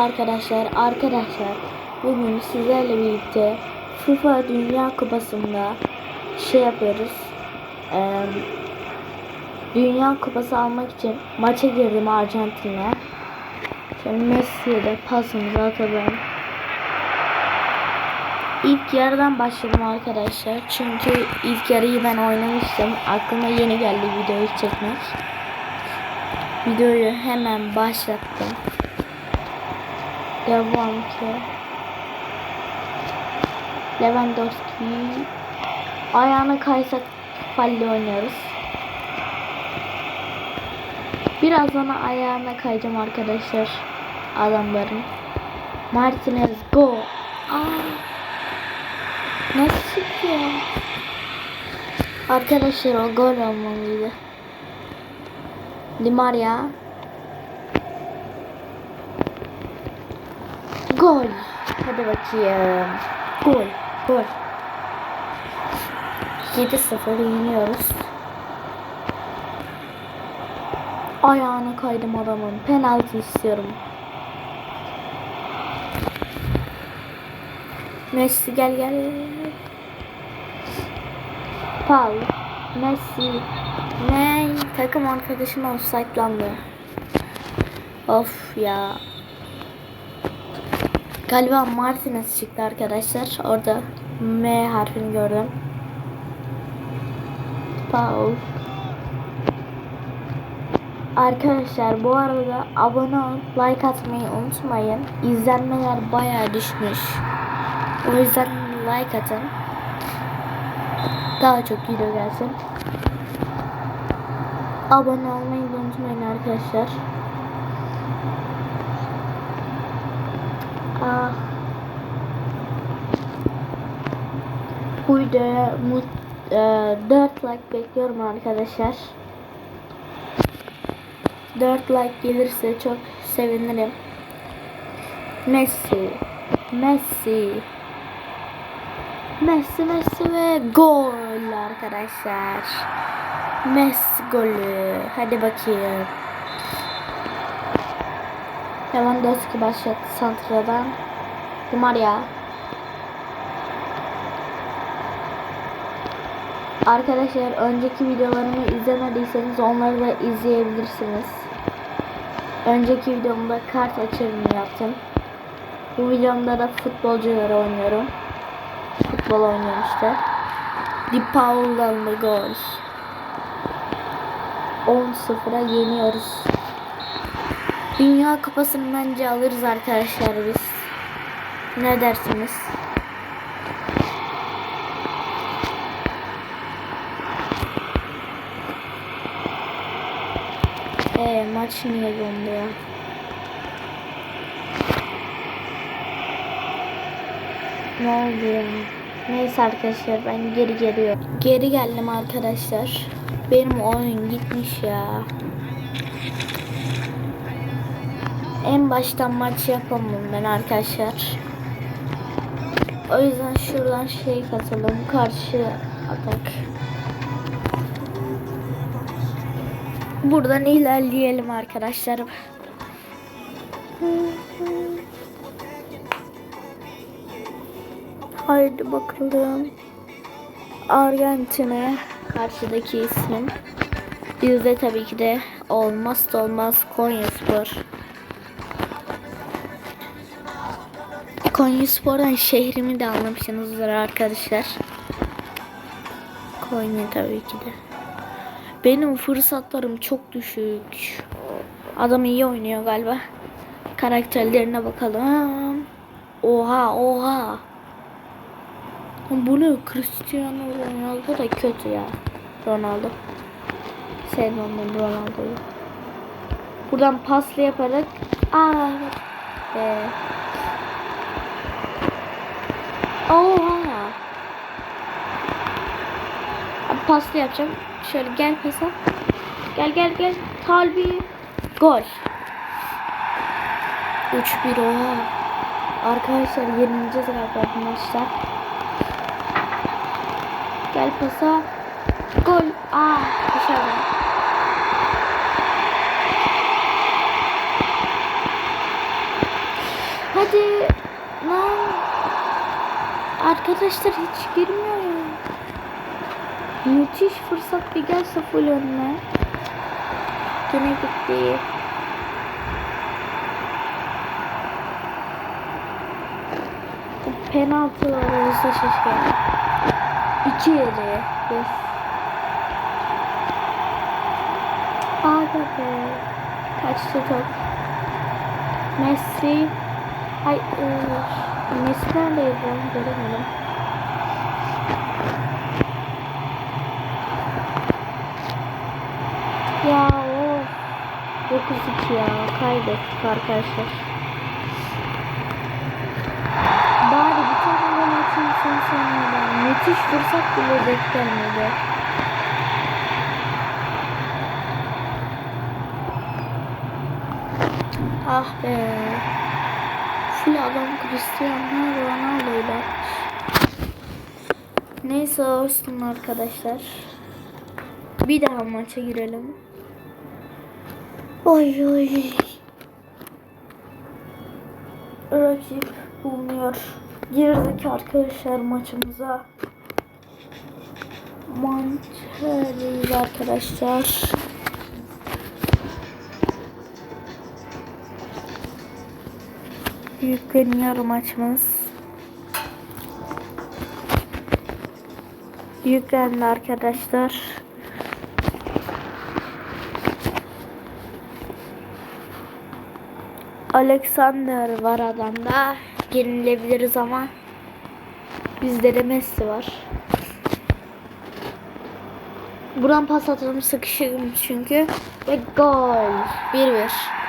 Arkadaşlar, arkadaşlar bugün sizlerle birlikte FIFA Dünya Kupası'nda şey yapıyoruz. Eee, Dünya Kupası almak için maça girdim Arjantin'e. Şimdi Messi'ye de pasımızı atalım. İlk yarıdan başladım arkadaşlar. Çünkü ilk yarıyı ben oynamıştım. Aklıma yeni geldi videoyu çekmek. Videoyu hemen başlattım. Devam ki. Lewandowski. Ayağına kaysak falle oynuyoruz. Birazdan ayağına kayacağım arkadaşlar. Adamların. Martinez go. Aa. Nasıl ya? Arkadaşlar o gol olmalıydı. Di Maria. Gol. Hadi bakayım. Gol. Gol. 7-0 yeniyoruz. Ayağına kaydım adamın. Penaltı istiyorum. Messi gel gel. Paul. Messi. Ne? Takım arkadaşım offside'landı. Of ya. Galiba Martinez çıktı arkadaşlar. Orada M harfini gördüm. Paul. Arkadaşlar bu arada abone olup like atmayı unutmayın. İzlenmeler bayağı düşmüş. O yüzden like atın. Daha çok video gelsin. Abone olmayı unutmayın arkadaşlar. Bu videoya mut, e, 4 like bekliyorum arkadaşlar. 4 like gelirse çok sevinirim. Messi. Messi. Messi Messi ve gol arkadaşlar. Messi golü. Hadi bakayım. Lewandowski başlattı santradan. Di Maria. Arkadaşlar önceki videolarımı izlemediyseniz onları da izleyebilirsiniz. Önceki videomda kart açılımı yaptım. Bu videomda da futbolcuları oynuyorum. Futbol oynuyorum işte. Di Paul'dan da gol. 10-0'a yeniyoruz. Dünya kupasını bence alırız arkadaşlar biz. Ne dersiniz? Eee maç niye ya? Ne oldu ya? Neyse arkadaşlar ben geri geliyorum. Geri geldim arkadaşlar. Benim oyun gitmiş ya. En baştan maç yapamam ben arkadaşlar. O yüzden şuradan şey katalım. Karşı atak. Buradan ilerleyelim arkadaşlar. Haydi bakalım. Arjantin'e karşıdaki ismim. Bizde tabii ki de olmazsa olmaz Konyaspor. Konyaspor'dan şehrimi de anlamışsınızdır arkadaşlar. Konya tabii ki de. Benim fırsatlarım çok düşük. Adam iyi oynuyor galiba. Karakterlerine bakalım. Oha oha. Bu ne? Cristiano Ronaldo da kötü ya. Ronaldo. Sevmem ben Ronaldo'yu. Buradan paslı yaparak aa ee. Oha. Paslı yapacağım. Şöyle gel pasa. Gel gel gel. Talbi. Gol. 3-1 oha. Arkadaşlar yenileceğiz galiba maçta. Gel pasa. Gol. Aa dışarıda. Hadi lan. Arkadaşlar hiç girmiyor ya. Müthiş fırsat bir gelse full önüne. Gene gitti. Penaltı olursa şaşkın. İki yedi. Yes. Aga be. Kaçtı top. Messi. Ay Messi neredeydi ben. Ya of. 9-2 ya. Kaybettik arkadaşlar. Bari bir tane atayım son saniyeden. Müthiş fırsat bile denk gelmedi. Ah be. Adam Cristiano Ronaldo'yla. Neyse olsun arkadaşlar. Bir daha maça girelim. Oy oy. Rakip bulunuyor. Girdik arkadaşlar maçımıza. Mançeriz arkadaşlar. Yükleniyor maçımız. Yüklendi arkadaşlar. Alexander var adamda. Yenilebiliriz ama bizde de Messi var. Buradan pas atalım sıkışırım çünkü. Ve gol. 1-1.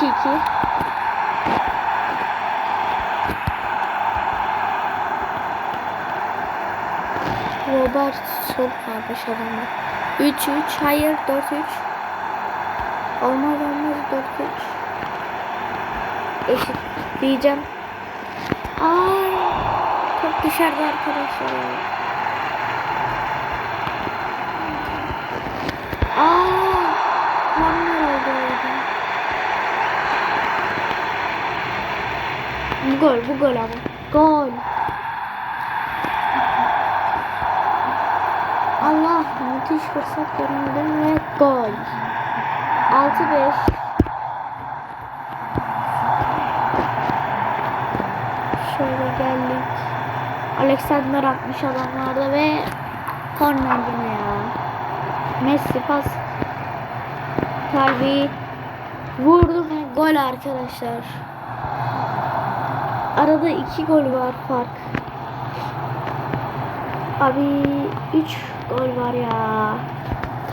Gol 2-2. Robertson varmış adamda. 3-3 hayır 4-3. Olmaz olmaz 4-3. Eşit diyeceğim. Ay top dışarıda arkadaşlar. Aa, Bu gol, bu gol ama. Gol. Allah müthiş fırsat görmedim ve gol. 6-5. Şöyle geldik. Alexander atmış adamlarda ve yine ya. Messi pas. Kalbi vurdu ve gol arkadaşlar. Arada iki gol var fark. Abi 3 gol var ya.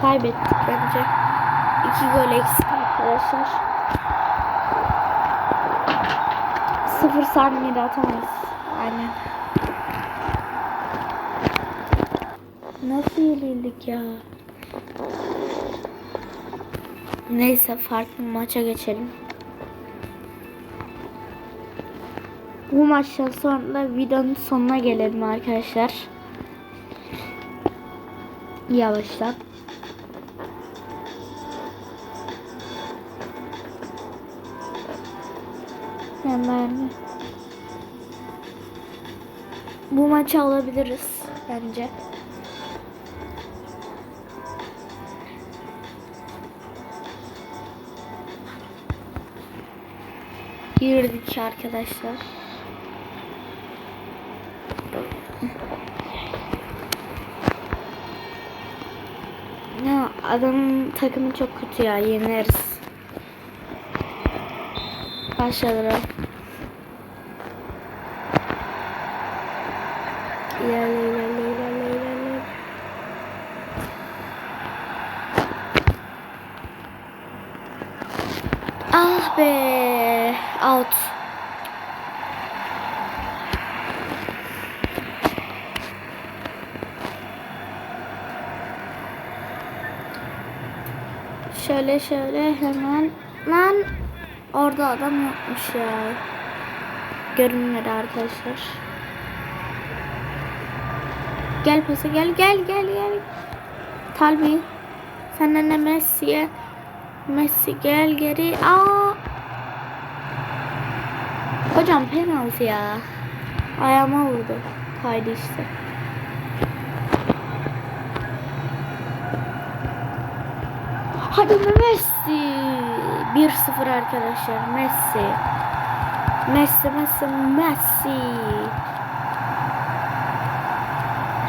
Kaybettik bence. 2 gol eksik arkadaşlar. 0 saniyede atamayız. Aynen. Nasıl yenildik ya? Neyse farklı maça geçelim. Bu maçtan sonra videonun sonuna gelelim arkadaşlar. Yavaştan. Hemen bu maçı alabiliriz bence. Girdik arkadaşlar. Ya adamın takımı çok kötü ya yeneriz. Başladı. İlerle ilerle ilerle ilerle. Ah be. Out. Şöyle şöyle hemen lan orada adam yokmuş ya. Görünmedi arkadaşlar. Gel pasa gel gel gel gel. Talbi Sen ne Messi'ye. Messi gel geri. Aa. Hocam penaltı ya. Ayağıma vurdu. Kaydı işte. Hadi Messi. 1-0 arkadaşlar. Messi. Messi, Messi, Messi.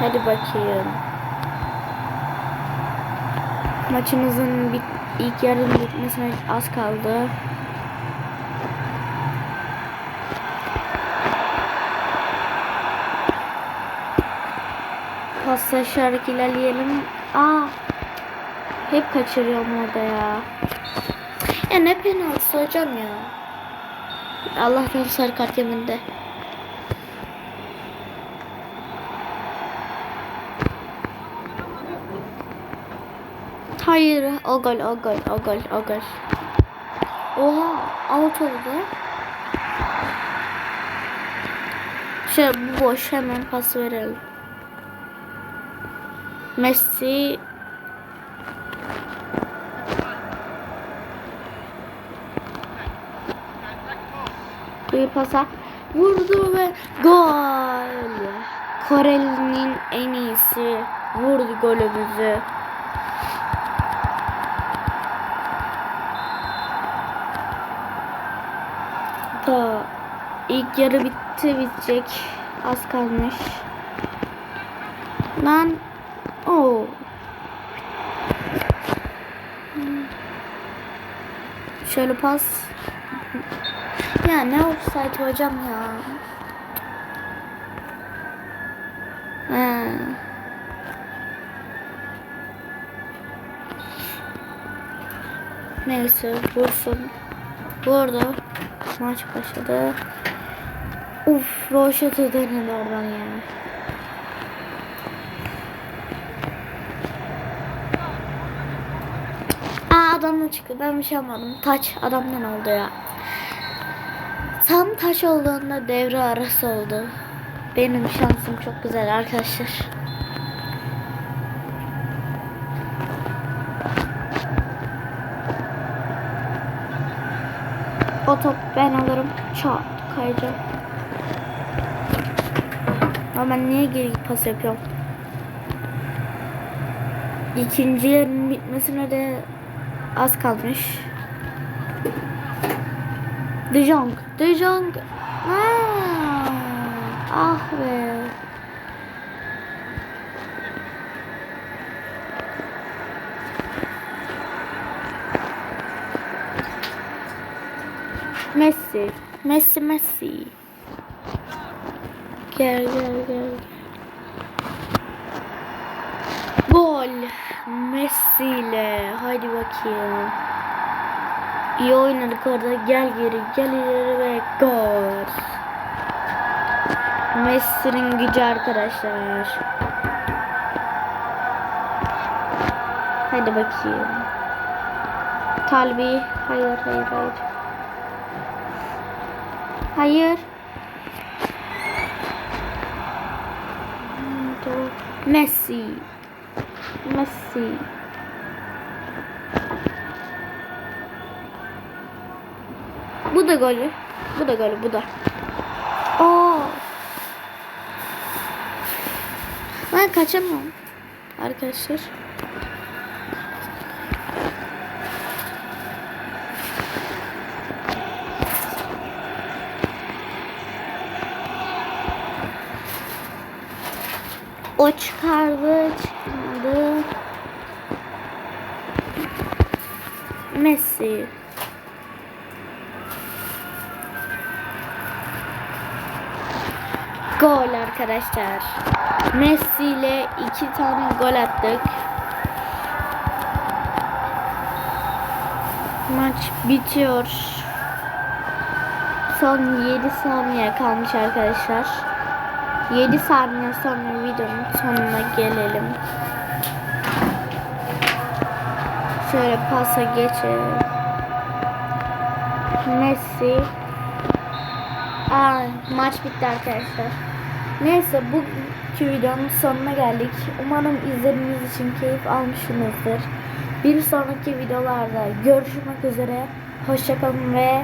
Hadi bakayım. Maçımızın bit ilk yarının bitmesine az kaldı. Paslaşarak ilerleyelim. Aa, hep kaçırıyorum orada ya. Ya ne penaltısı hocam ya. Allah'tan sarı kart yeminde. Hayır, o gol, o gol, o gol, o gol. Oha, out oldu. Şöyle boş hemen pas verelim. Messi bir pasa vurdu ve gol. Koreli'nin en iyisi vurdu golümüzü. Da ilk yarı bitti bitecek. Az kalmış. Lan o Şöyle pas. Ya ne offside hocam ya. Ha. Neyse vursun. Vurdu. Maç başladı. Uf, Roşet'i denedi oradan ya. Aa adamla çıktı. Ben bir şey yapmadım. Taç adamdan oldu ya. Tam taş olduğunda devre arası oldu. Benim şansım çok güzel arkadaşlar. O top ben alırım. Çat kayacağım. Ama ben niye geri pas yapıyorum? İkinci yarının bitmesine de az kalmış. De Jong. De Jong. Aa, ah be. Messi. Messi Messi. Gel gel gel. Gol. Messi ile. Haydi bakayım. İyi oynadık orada. Gel geri, gel ileri ve gol. Messi'nin gücü arkadaşlar. Hadi bakayım. Talbi. Hayır, hayır, hayır. Hayır. Messi. Messi. Bu da golü. Bu da golü. Bu da. Oo. Ben kaçamam. Arkadaşlar. O çıkardı, çıkmadı. Messi. Gol arkadaşlar. Messi ile iki tane gol attık. Maç bitiyor. Son 7 saniye kalmış arkadaşlar. 7 saniye sonra videonun sonuna gelelim. Şöyle pasa geçelim. Messi. Aa, maç bitti arkadaşlar. Neyse bugünkü videonun sonuna geldik. Umarım izlediğiniz için keyif almışsınızdır. Bir sonraki videolarda görüşmek üzere. Hoşçakalın ve